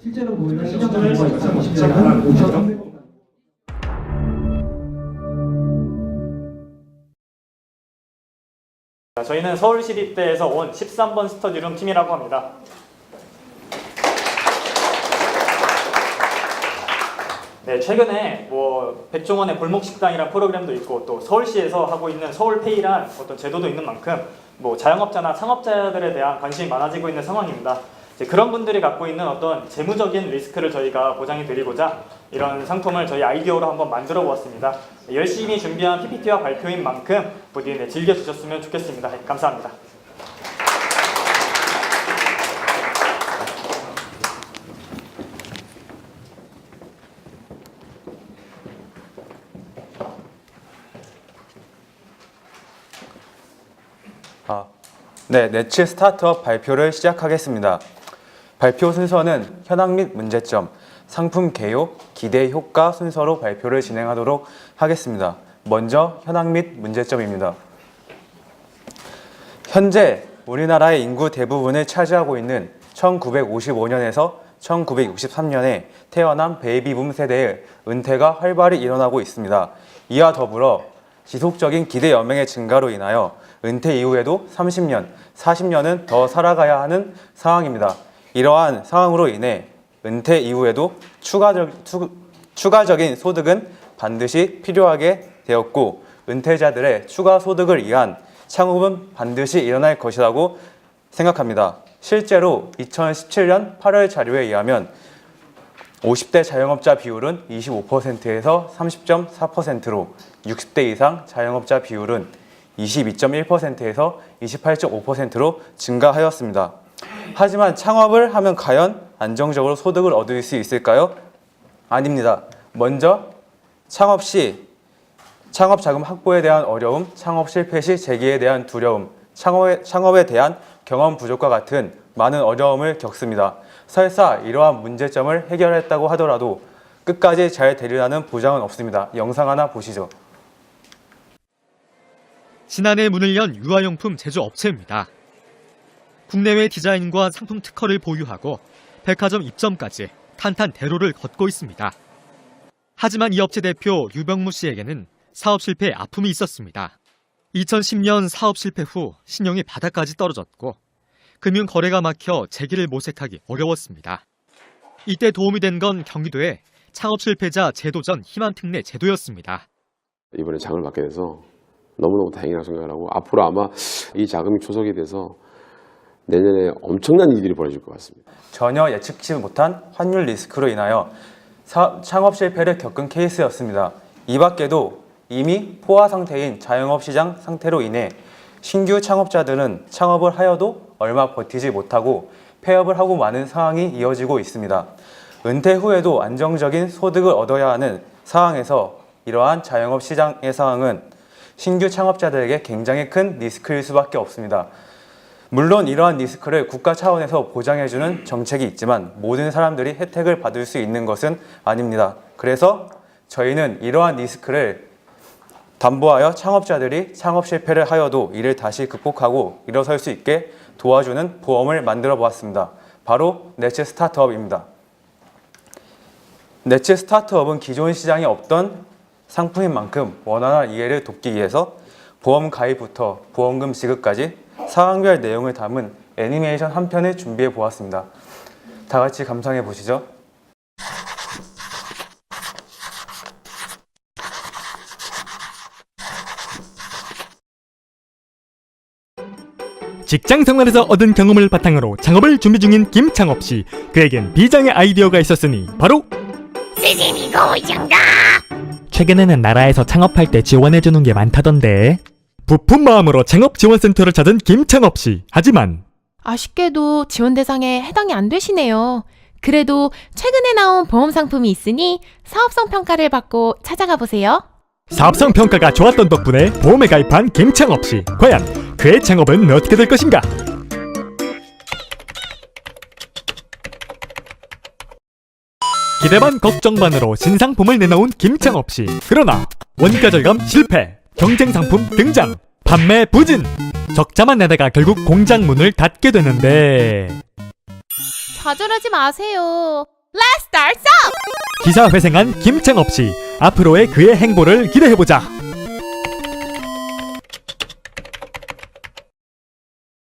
실제로 보이는 시장 정보가 있는 20대는 5,300원. 자, 저희는 서울시립대에서 온 13번 스터디룸 팀이라고 합니다. 네, 최근에 뭐 백종원의 골목 식당이란 프로그램도 있고 또 서울시에서 하고 있는 서울페이란 어떤 제도도 있는 만큼 뭐 자영업자나 상업자들에 대한 관심이 많아지고 있는 상황입니다. 그런 분들이 갖고 있는 어떤 재무적인 리스크를 저희가 보장해 드리고자 이런 상품을 저희 아이디어로 한번 만들어 보았습니다. 열심히 준비한 PPT와 발표인 만큼 부디 네, 즐겨 주셨으면 좋겠습니다. 네, 감사합니다. 아, 네, 네츠 스타트업 발표를 시작하겠습니다. 발표 순서는 현황 및 문제점, 상품 개요, 기대 효과 순서로 발표를 진행하도록 하겠습니다. 먼저 현황 및 문제점입니다. 현재 우리나라의 인구 대부분을 차지하고 있는 1955년에서 1963년에 태어난 베이비붐 세대의 은퇴가 활발히 일어나고 있습니다. 이와 더불어 지속적인 기대 연명의 증가로 인하여 은퇴 이후에도 30년, 40년은 더 살아가야 하는 상황입니다. 이러한 상황으로 인해 은퇴 이후에도 추가적, 추, 추가적인 소득은 반드시 필요하게 되었고 은퇴자들의 추가 소득을 위한 창업은 반드시 일어날 것이라고 생각합니다. 실제로 2017년 8월 자료에 의하면 50대 자영업자 비율은 25%에서 30.4%로 60대 이상 자영업자 비율은 22.1%에서 28.5%로 증가하였습니다. 하지만 창업을 하면 과연 안정적으로 소득을 얻을 수 있을까요? 아닙니다. 먼저 창업 시 창업 자금 확보에 대한 어려움, 창업 실패 시 재기에 대한 두려움, 창업에, 창업에 대한 경험 부족과 같은 많은 어려움을 겪습니다. 설사 이러한 문제점을 해결했다고 하더라도 끝까지 잘 되리라는 보장은 없습니다. 영상 하나 보시죠. 지난해 문을 연 유아용품 제조업체입니다. 국내외 디자인과 상품 특허를 보유하고 백화점 입점까지 탄탄대로를 걷고 있습니다. 하지만 이 업체 대표 유병무 씨에게는 사업 실패에 아픔이 있었습니다. 2010년 사업 실패 후 신용이 바닥까지 떨어졌고 금융 거래가 막혀 재기를 모색하기 어려웠습니다. 이때 도움이 된 건 경기도의 창업 실패자 제도전 희망 특례 제도였습니다. 이번에 장을 맡게 돼서 너무너무 다행이라고 생각을 하고 앞으로 아마 이 자금이 초석이 돼서 내년에 엄청난 일들이 벌어질 것 같습니다. 전혀 예측치 못한 환율 리스크로 인하여 사- 창업 실패를 겪은 케이스였습니다. 이 밖에도 이미 포화 상태인 자영업 시장 상태로 인해 신규 창업자들은 창업을 하여도 얼마 버티지 못하고 폐업을 하고 마는 상황이 이어지고 있습니다. 은퇴 후에도 안정적인 소득을 얻어야 하는 상황에서 이러한 자영업 시장의 상황은 신규 창업자들에게 굉장히 큰 리스크일 수밖에 없습니다. 물론 이러한 리스크를 국가 차원에서 보장해주는 정책이 있지만 모든 사람들이 혜택을 받을 수 있는 것은 아닙니다. 그래서 저희는 이러한 리스크를 담보하여 창업자들이 창업 실패를 하여도 이를 다시 극복하고 일어설 수 있게 도와주는 보험을 만들어 보았습니다. 바로 네츠 스타트업입니다. 네츠 스타트업은 기존 시장에 없던 상품인 만큼 원활한 이해를 돕기 위해서 보험 가입부터 보험금 지급까지 상황별 내용을 담은 애니메이션 한 편을 준비해 보았습니다. 다 같이 감상해 보시죠. 직장 생활에서 얻은 경험을 바탕으로 창업을 준비 중인 김창업 씨. 그에겐 비장의 아이디어가 있었으니 바로 최근에는 나라에서 창업할 때 지원해 주는 게 많다던데. 부푼 마음으로 창업 지원센터를 찾은 김창업 씨. 하지만 아쉽게도 지원 대상에 해당이 안 되시네요. 그래도 최근에 나온 보험 상품이 있으니 사업성 평가를 받고 찾아가 보세요. 사업성 평가가 좋았던 덕분에 보험에 가입한 김창업 씨. 과연 그의 창업은 어떻게 될 것인가? 기대 반 걱정 반으로 신상품을 내놓은 김창업 씨. 그러나 원가 절감 실패, 경쟁 상품 등장, 판매 부진. 적자만 내다가 결국 공장 문을 닫게 되는데 좌절하지 마세요. Let's start up! 기사 회생한 김창업 씨 앞으로의 그의 행보를 기대해 보자.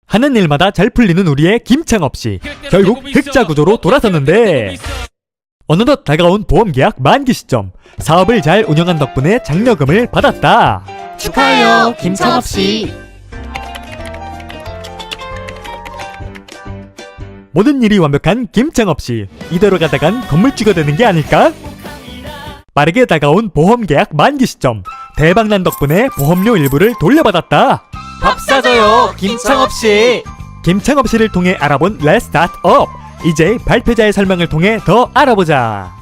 하는 일마다 잘 풀리는 우리의 김창업 씨 결국 흑자 구조로 돌아섰는데 어느덧 다가온 보험 계약 만기 시점 사업을 잘 운영한 덕분에 장려금을 받았다. 축하해요, 김창업 씨. 모든 일이 완벽한 김창업 씨 이대로 가다간 건물주가 되는 게 아닐까? 빠르게 다가온 보험 계약 만기 시점 대박난 덕분에 보험료 일부를 돌려받았다. 밥 사줘요, 김창업 씨. 김창업 씨를 통해 알아본 Let's Start Up. 이제 발표자의 설명을 통해 더 알아보자.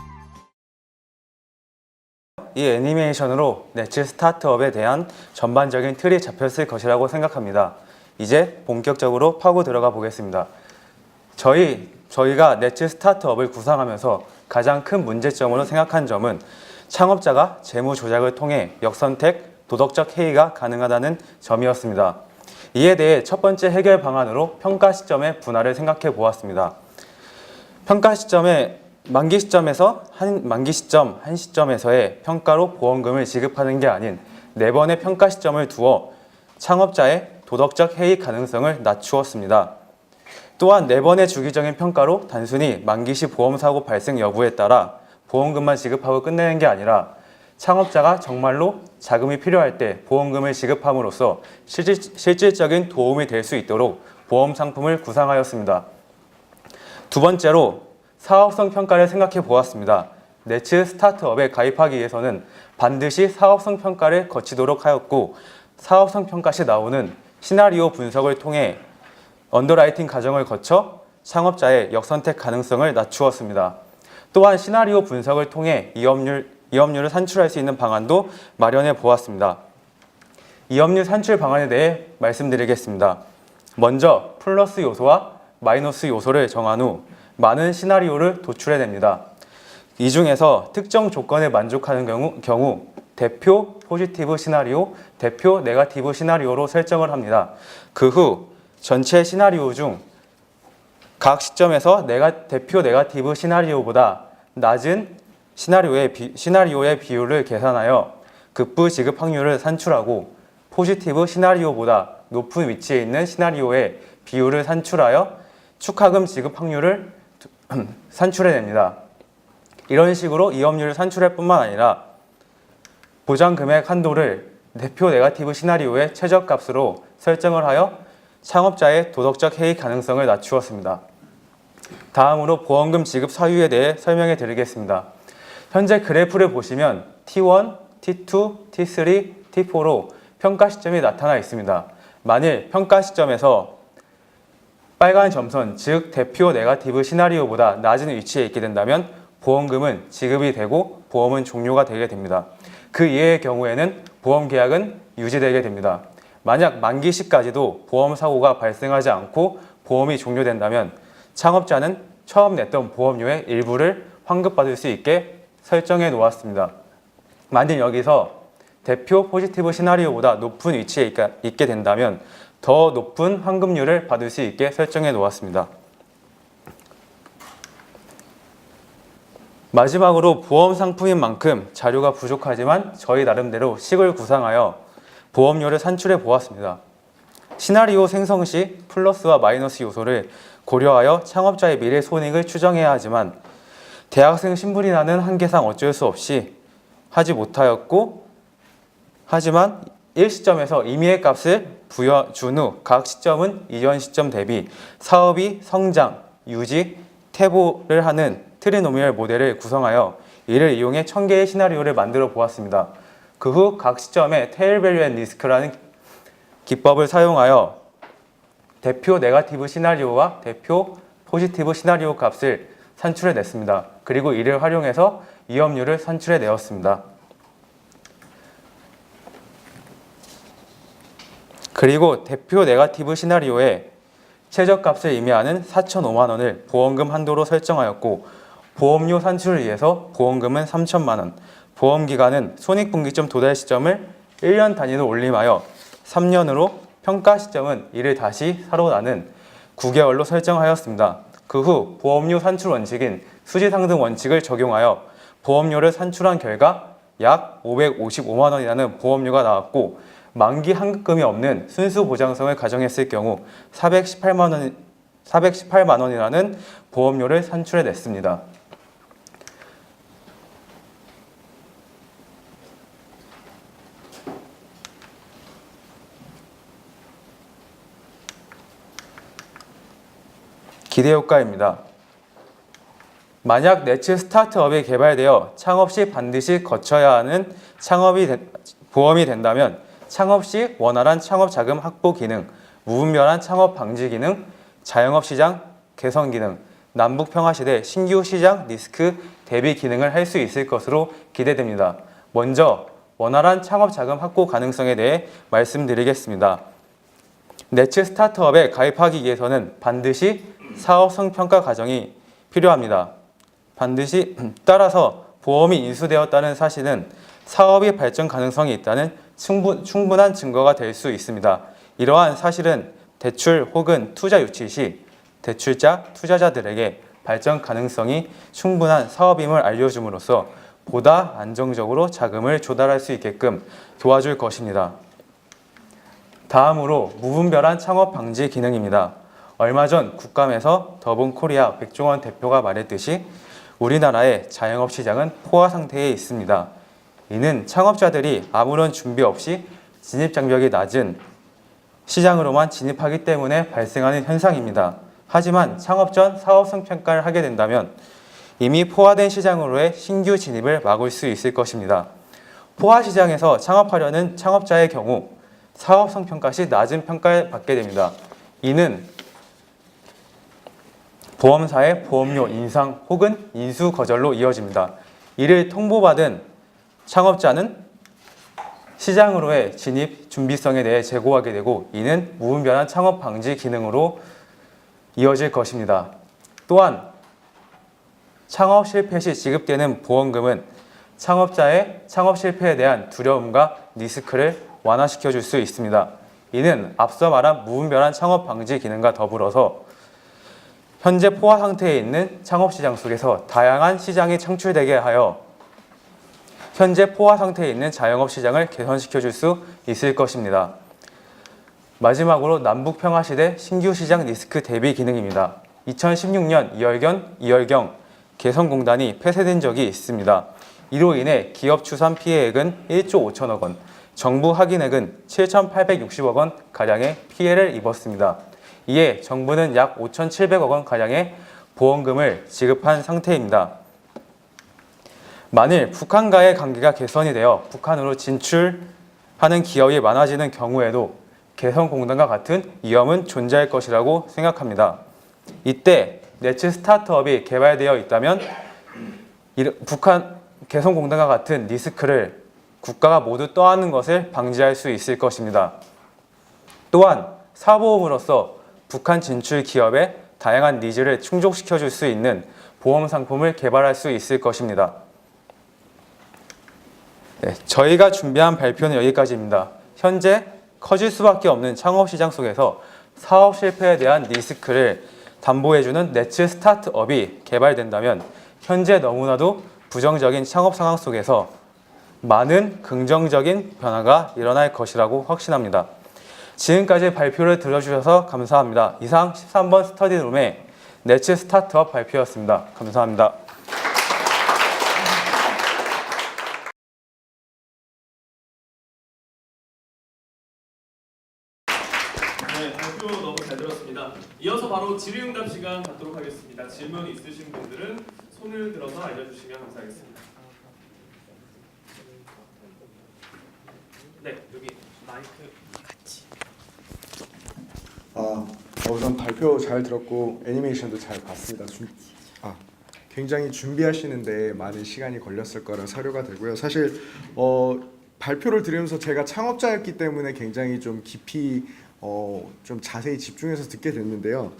이 애니메이션으로 네츠 스타트업에 대한 전반적인 틀이 잡혔을 것이라고 생각합니다. 이제 본격적으로 파고 들어가 보겠습니다. 저희 저희가 네츠 스타트업을 구상하면서 가장 큰 문제점으로 생각한 점은 창업자가 재무 조작을 통해 역선택, 도덕적 해이가 가능하다는 점이었습니다. 이에 대해 첫 번째 해결 방안으로 평가 시점의 분할을 생각해 보았습니다. 평가 시점의 만기 시점에서 한 만기 시점 한 시점에서의 평가로 보험금을 지급하는 게 아닌 네 번의 평가 시점을 두어 창업자의 도덕적 해이 가능성을 낮추었습니다. 또한 네 번의 주기적인 평가로 단순히 만기 시 보험 사고 발생 여부에 따라 보험금만 지급하고 끝내는 게 아니라 창업자가 정말로 자금이 필요할 때 보험금을 지급함으로써 실질, 실질적인 도움이 될 수 있도록 보험 상품을 구상하였습니다. 두 번째로 사업성 평가를 생각해 보았습니다. 네츠 스타트업에 가입하기 위해서는 반드시 사업성 평가를 거치도록 하였고 사업성 평가 시 나오는 시나리오 분석을 통해 언더라이팅 과정을 거쳐 창업자의 역선택 가능성을 낮추었습니다. 또한 시나리오 분석을 통해 이업률, 이업률을 산출할 수 있는 방안도 마련해 보았습니다. 이업률 산출 방안에 대해 말씀드리겠습니다. 먼저 플러스 요소와 마이너스 요소를 정한 후 많은 시나리오를 도출해냅니다. 이 중에서 특정 조건에 만족하는 경우, 경우 대표 포지티브 시나리오, 대표 네가티브 시나리오로 설정을 합니다. 그 후 전체 시나리오 중 각 시점에서 내가 대표 네가티브 시나리오보다 낮은 시나리오의 비, 시나리오의 비율을 계산하여 급부 지급 확률을 산출하고 포지티브 시나리오보다 높은 위치에 있는 시나리오의 비율을 산출하여 축하금 지급 확률을 산출해냅니다. 이런 식으로 이업률을 산출할 뿐만 아니라 보장 금액 한도를 대표 네가티브 시나리오의 최저값으로 설정을 하여 창업자의 도덕적 해이 가능성을 낮추었습니다. 다음으로 보험금 지급 사유에 대해 설명해 드리겠습니다. 현재 그래프를 보시면 T1, T2, T3, T4로 평가 시점이 나타나 있습니다. 만일 평가 시점에서 빨간 점선, 즉 대표 네가티브 시나리오보다 낮은 위치에 있게 된다면 보험금은 지급이 되고 보험은 종료가 되게 됩니다. 그 이외의 경우에는 보험 계약은 유지되게 됩니다. 만약 만기 시까지도 보험 사고가 발생하지 않고 보험이 종료된다면 창업자는 처음 냈던 보험료의 일부를 환급받을 수 있게 설정해 놓았습니다. 만일 여기서 대표 포지티브 시나리오보다 높은 위치에 있게 된다면 더 높은 환급률을 받을 수 있게 설정해 놓았습니다. 마지막으로 보험 상품인 만큼 자료가 부족하지만 저희 나름대로 식을 구상하여 보험료를 산출해 보았습니다. 시나리오 생성 시 플러스와 마이너스 요소를 고려하여 창업자의 미래 손익을 추정해야 하지만 대학생 신분이 나는 한계상 어쩔 수 없이 하지 못하였고 하지만 1시점에서 임의의 값을 부여 준 후 각 시점은 이전 시점 대비 사업이 성장, 유지, 퇴보를 하는 트리노미얼 모델을 구성하여 이를 이용해 1000개의 시나리오를 만들어 보았습니다. 그 후 각 시점에 테일 밸류 앤 리스크라는 기법을 사용하여 대표 네가티브 시나리오와 대표 포지티브 시나리오 값을 산출해 냈습니다. 그리고 이를 활용해서 이업률을 산출해 내었습니다. 그리고 대표 네가티브 시나리오에 최저값을 의미하는 4,005만 원을 보험금 한도로 설정하였고 보험료 산출을 위해서 보험금은 3천만 원, 보험 기간은 손익분기점 도달 시점을 1년 단위로 올림하여 3년으로 평가 시점은 이를 다시 사로 나는 9개월로 설정하였습니다. 그 후 보험료 산출 원칙인 수지상등 원칙을 적용하여 보험료를 산출한 결과 약 555만 원이라는 보험료가 나왔고 만기 환급금이 없는 순수 보장성을 가정했을 경우 418만 원 418만 원이라는 보험료를 산출해 냈습니다. 기대 효과입니다. 만약 네츠 스타트업이 개발되어 창업 시 반드시 거쳐야 하는 창업이 된- 보험이 된다면 창업 시 원활한 창업 자금 확보 기능, 무분별한 창업 방지 기능, 자영업 시장 개선 기능, 남북 평화 시대 신규 시장 리스크 대비 기능을 할 수 있을 것으로 기대됩니다. 먼저 원활한 창업 자금 확보 가능성에 대해 말씀드리겠습니다. 네츠 스타트업에 가입하기 위해서는 반드시 사업 성평가 과정이 필요합니다. 반드시 따라서 보험이 인수되었다는 사실은 사업의 발전 가능성이 있다는 충분, 충분한 증거가 될 수 있습니다. 이러한 사실은 대출 혹은 투자 유치 시 대출자, 투자자들에게 발전 가능성이 충분한 사업임을 알려줌으로써 보다 안정적으로 자금을 조달할 수 있게끔 도와줄 것입니다. 다음으로 무분별한 창업 방지 기능입니다. 얼마 전 국감에서 더본 코리아 백종원 대표가 말했듯이 우리나라의 자영업 시장은 포화 상태에 있습니다. 이는 창업자들이 아무런 준비 없이 진입 장벽이 낮은 시장으로만 진입하기 때문에 발생하는 현상입니다. 하지만 창업 전 사업성 평가를 하게 된다면 이미 포화된 시장으로의 신규 진입을 막을 수 있을 것입니다. 포화 시장에서 창업하려는 창업자의 경우 사업성 평가 시 낮은 평가를 받게 됩니다. 이는 보험사의 보험료 인상 혹은 인수 거절로 이어집니다. 이를 통보받은 창업자는 시장으로의 진입 준비성에 대해 제고하게 되고 이는 무분별한 창업 방지 기능으로 이어질 것입니다. 또한 창업 실패 시 지급되는 보험금은 창업자의 창업 실패에 대한 두려움과 리스크를 완화시켜 줄 수 있습니다. 이는 앞서 말한 무분별한 창업 방지 기능과 더불어서 현재 포화 상태에 있는 창업 시장 속에서 다양한 시장이 창출되게 하여 현재 포화 상태에 있는 자영업 시장을 개선시켜 줄 수 있을 것입니다. 마지막으로 남북 평화 시대 신규 시장 리스크 대비 기능입니다. 2016년 이월경 이월경 개성공단이 폐쇄된 적이 있습니다. 이로 인해 기업 추산 피해액은 1조 5천억 원, 정부 확인액은 7,860억 원 가량의 피해를 입었습니다. 이에 정부는 약 5,700억 원 가량의 보험금을 지급한 상태입니다. 만일 북한과의 관계가 개선이 되어 북한으로 진출하는 기업이 많아지는 경우에도 개성공단과 같은 위험은 존재할 것이라고 생각합니다. 이때 네츠 스타트업이 개발되어 있다면 북한 개성공단과 같은 리스크를 국가가 모두 떠안는 것을 방지할 수 있을 것입니다. 또한 사보험으로서 북한 진출 기업의 다양한 니즈를 충족시켜 줄 수 있는 보험 상품을 개발할 수 있을 것입니다. 네, 저희가 준비한 발표는 여기까지입니다. 현재 커질 수밖에 없는 창업 시장 속에서 사업 실패에 대한 리스크를 담보해주는 네츠 스타트업이 개발된다면 현재 너무나도 부정적인 창업 상황 속에서 많은 긍정적인 변화가 일어날 것이라고 확신합니다. 지금까지 발표를 들어주셔서 감사합니다. 이상 13번 스터디룸의 네츠 스타트업 발표였습니다. 감사합니다. 네, 발표 너무 잘 들었습니다. 이어서 바로 질의응답 시간 갖도록 하겠습니다. 질문 있으신 분들은 손을 들어서 알려주시면 감사하겠습니다. 네, 여기 마이크. 아, 어, 우선 발표 잘 들었고 애니메이션도 잘 봤습니다. 준, 아, 굉장히 준비하시는데 많은 시간이 걸렸을 거라 사료가 되고요. 사실 어, 발표를 들으면서 제가 창업자였기 때문에 굉장히 좀 깊이 어, 좀 자세히 집중해서 듣게 됐는데요.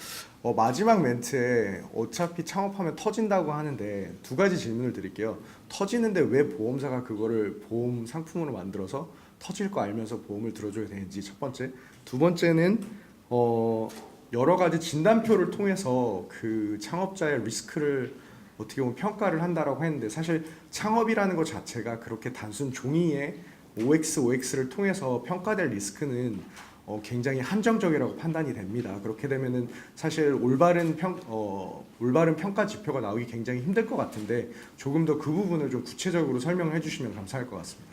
어, 마지막 멘트에 어차피 창업하면 터진다고 하는데 두 가지 질문을 드릴게요. 터지는데 왜 보험사가 그거를 보험 상품으로 만들어서 터질 거 알면서 보험을 들어줘야 되는지 첫 번째. 두 번째는 어, 여러 가지 진단표를 통해서 그 창업자의 리스크를 어떻게 보면 평가를 한다라고 했는데 사실 창업이라는 것 자체가 그렇게 단순 종이에 OX, OX를 통해서 평가될 리스크는 어, 굉장히 한정적이라고 판단이 됩니다. 그렇게 되면은 사실 올바른 평 어, 올바른 평가 지표가 나오기 굉장히 힘들 것 같은데 조금 더 그 부분을 좀 구체적으로 설명해 주시면 감사할 것 같습니다.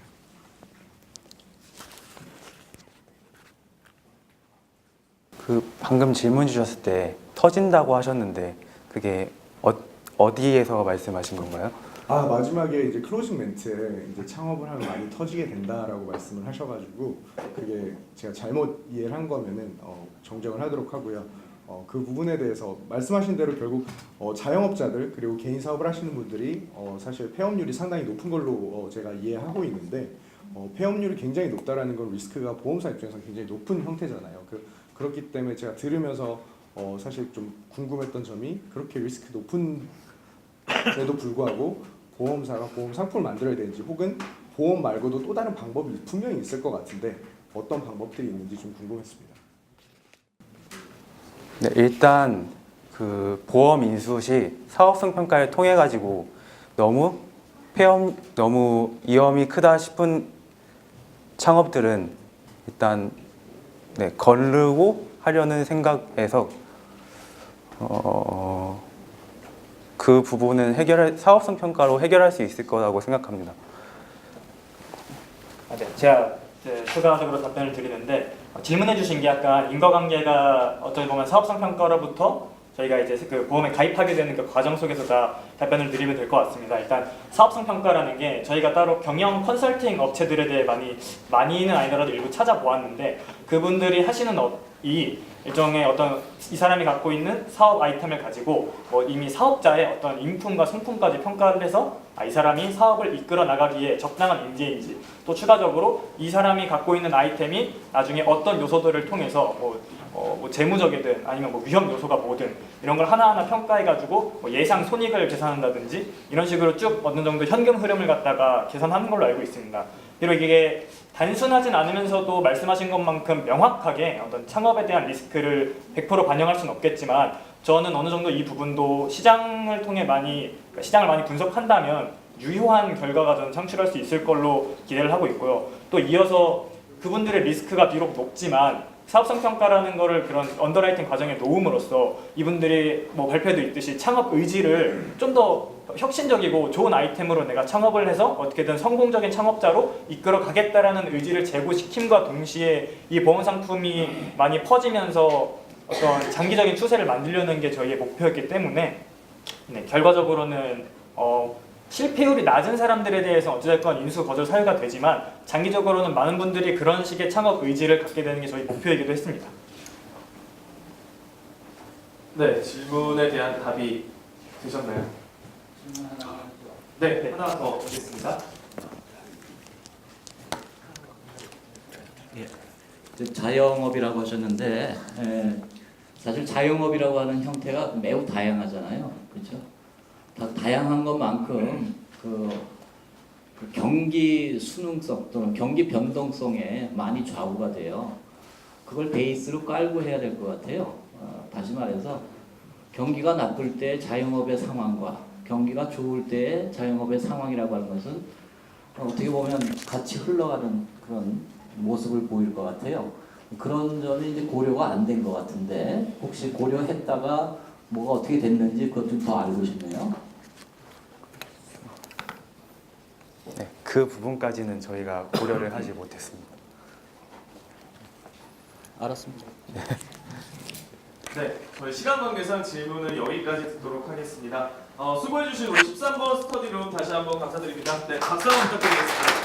그 방금 질문 주셨을 때 터진다고 하셨는데 그게 어, 어디에서 말씀하신 건가요? 아 마지막에 이제 클로징 멘트에 이제 창업을 하면 많이 터지게 된다라고 말씀을 하셔가지고 그게 제가 잘못 이해를 한 거면은 어, 정정을 하도록 하고요. 어, 그 부분에 대해서 말씀하신 대로 결국 어, 자영업자들 그리고 개인 사업을 하시는 분들이 어, 사실 폐업률이 상당히 높은 걸로 어, 제가 이해하고 있는데 어, 폐업률이 굉장히 높다라는 건 리스크가 보험사 입장에서 굉장히 높은 형태잖아요. 그, 그렇기 때문에 제가 들으면서 어, 사실 좀 궁금했던 점이 그렇게 리스크 높은 에도 불구하고 보험사가 보험 상품을 만들어야 되는지 혹은 보험 말고도 또 다른 방법이 분명히 있을 것 같은데 어떤 방법들이 있는지 좀 궁금했습니다. 네, 일단 그 보험 인수 시 사업성 평가를 통해 가지고 너무 폐업 너무 위험이 크다 싶은 창업들은 일단 네, 거르고 하려는 생각에서 어, 그 부분은 해결할 사업성 평가로 해결할 수 있을 거라고 생각합니다. 아, 네, 제가 추가적으로 답변을 드리는데 어, 질문해 주신 게 약간 인과관계가 어떻게 보면 사업성 평가로부터 저희가 이제 그 보험에 가입하게 되는 그 과정 속에서 다 답변을 드리면 될 것 같습니다. 일단 사업성 평가라는 게 저희가 따로 경영 컨설팅 업체들에 대해 많이 많이는 아니더라도 일부 찾아보았는데 그분들이 하시는 어, 이 일종의 어떤 이 사람이 갖고 있는 사업 아이템을 가지고 뭐 이미 사업자의 어떤 인품과 성품까지 평가를 해서 아, 이 사람이 사업을 이끌어 나가기에 적당한 인재인지 또 추가적으로 이 사람이 갖고 있는 아이템이 나중에 어떤 요소들을 통해서 뭐, 어, 뭐 재무적이든 아니면 뭐 위험 요소가 뭐든 이런 걸 하나하나 평가해가지고 뭐 예상 손익을 계산한다든지 이런 식으로 쭉 어느 정도 현금 흐름을 갖다가 계산하는 걸로 알고 있습니다. 비록 이게 단순하진 않으면서도 말씀하신 것만큼 명확하게 어떤 창업에 대한 리스크를 100% 반영할 수는 없겠지만 저는 어느 정도 이 부분도 시장을 통해 많이 그러니까 시장을 많이 분석한다면 유효한 결과가 저는 창출할 수 있을 걸로 기대를 하고 있고요. 또 이어서 그분들의 리스크가 비록 높지만 사업성 평가라는 거를 그런 언더라이팅 과정에 놓음으로써 이분들이 뭐 발표도 있듯이 창업 의지를 좀 더 혁신적이고 좋은 아이템으로 내가 창업을 해서 어떻게든 성공적인 창업자로 이끌어 가겠다라는 의지를 제고시킴과 동시에 이 보험 상품이 많이 퍼지면서 어떤 장기적인 추세를 만들려는 게 저희의 목표였기 때문에 네, 결과적으로는 어, 실패율이 낮은 사람들에 대해서 어찌됐건 인수 거절 사유가 되지만 장기적으로는 많은 분들이 그런 식의 창업 의지를 갖게 되는 게 저희 목표이기도 했습니다. 네, 질문에 대한 답이 되셨나요? 네, 하나 더 드리겠습니다. 즉 자영업이라고 하셨는데 에, 사실 자영업이라고 하는 형태가 매우 다양하잖아요. 그렇죠? 다 다양한 것만큼 그, 그 경기 수능성 또는 경기 변동성에 많이 좌우가 돼요. 그걸 베이스로 깔고 해야 될 것 같아요. 어, 다시 말해서 경기가 나쁠 때 자영업의 상황과 경기가 좋을 때 자영업의 상황이라고 하는 것은 어, 어떻게 보면 같이 흘러가는 그런 모습을 보일 것 같아요. 그런 점이 이제 고려가 안 된 것 같은데 혹시 고려했다가 뭐가 어떻게 됐는지 그것 좀 더 알고 싶네요. 네, 그 부분까지는 저희가 고려를 하지 못했습니다. 알았습니다. 네, 저희 시간 관계상 질문을 여기까지 듣도록 하겠습니다. 어, 수고해주신 우리 13번 스터디룸 다시 한번 감사드립니다. 네, 박수 한번 부탁드리겠습니다.